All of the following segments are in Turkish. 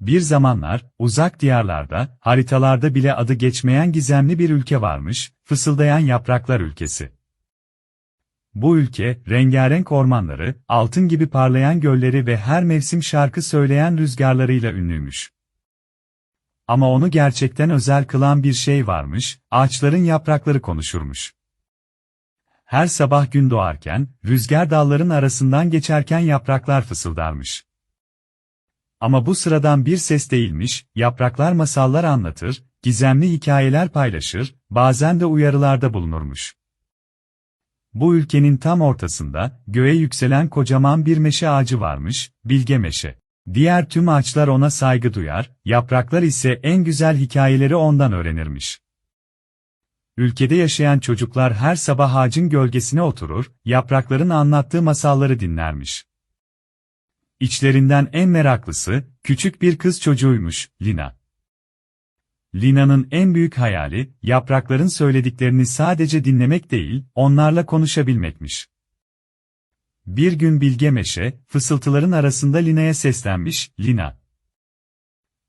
Bir zamanlar, uzak diyarlarda, haritalarda bile adı geçmeyen gizemli bir ülke varmış, fısıldayan yapraklar ülkesi. Bu ülke, rengarenk ormanları, altın gibi parlayan gölleri ve her mevsim şarkı söyleyen rüzgarlarıyla ünlüymüş. Ama onu gerçekten özel kılan bir şey varmış, ağaçların yaprakları konuşurmuş. Her sabah gün doğarken, rüzgar dalların arasından geçerken yapraklar fısıldarmış. Ama bu sıradan bir ses değilmiş, yapraklar masallar anlatır, gizemli hikayeler paylaşır, bazen de uyarılarda bulunurmuş. Bu ülkenin tam ortasında, göğe yükselen kocaman bir meşe ağacı varmış, bilge meşe. Diğer tüm ağaçlar ona saygı duyar, yapraklar ise en güzel hikayeleri ondan öğrenirmiş. Ülkede yaşayan çocuklar her sabah ağacın gölgesine oturur, yaprakların anlattığı masalları dinlermiş. İçlerinden en meraklısı, küçük bir kız çocuğuymuş, Lina. Lina'nın en büyük hayali, yaprakların söylediklerini sadece dinlemek değil, onlarla konuşabilmekmiş. Bir gün Bilge Meşe, fısıltıların arasında Lina'ya seslenmiş, Lina.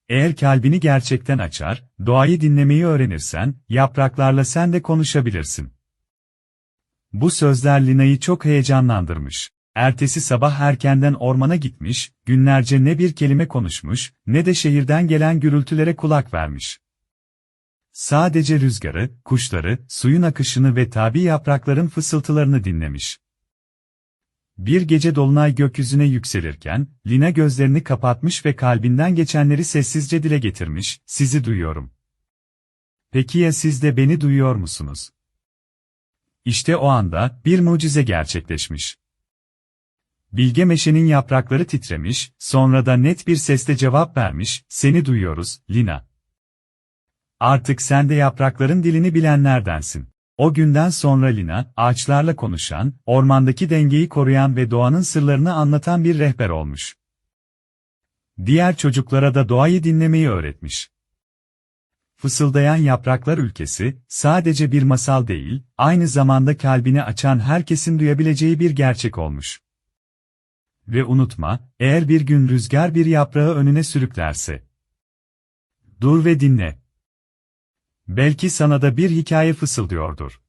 Eğer kalbini gerçekten açar, doğayı dinlemeyi öğrenirsen, yapraklarla sen de konuşabilirsin. Bu sözler Lina'yı çok heyecanlandırmış. Ertesi sabah erkenden ormana gitmiş, günlerce ne bir kelime konuşmuş, ne de şehirden gelen gürültülere kulak vermiş. Sadece rüzgarı, kuşları, suyun akışını ve tabi yaprakların fısıltılarını dinlemiş. Bir gece dolunay gökyüzüne yükselirken, Lina gözlerini kapatmış ve kalbinden geçenleri sessizce dile getirmiş, sizi duyuyorum. Peki ya siz de beni duyuyor musunuz? İşte o anda, bir mucize gerçekleşmiş. Bilge meşenin yaprakları titremiş, sonra da net bir sesle cevap vermiş, seni duyuyoruz, Lina. Artık sen de yaprakların dilini bilenlerdensin. O günden sonra Lina, ağaçlarla konuşan, ormandaki dengeyi koruyan ve doğanın sırlarını anlatan bir rehber olmuş. Diğer çocuklara da doğayı dinlemeyi öğretmiş. Fısıldayan Yapraklar Ülkesi, sadece bir masal değil, aynı zamanda kalbini açan herkesin duyabileceği bir gerçek olmuş. Ve unutma, eğer bir gün rüzgar bir yaprağı önüne sürüklerse, dur ve dinle. Belki sana da bir hikaye fısıldıyordur.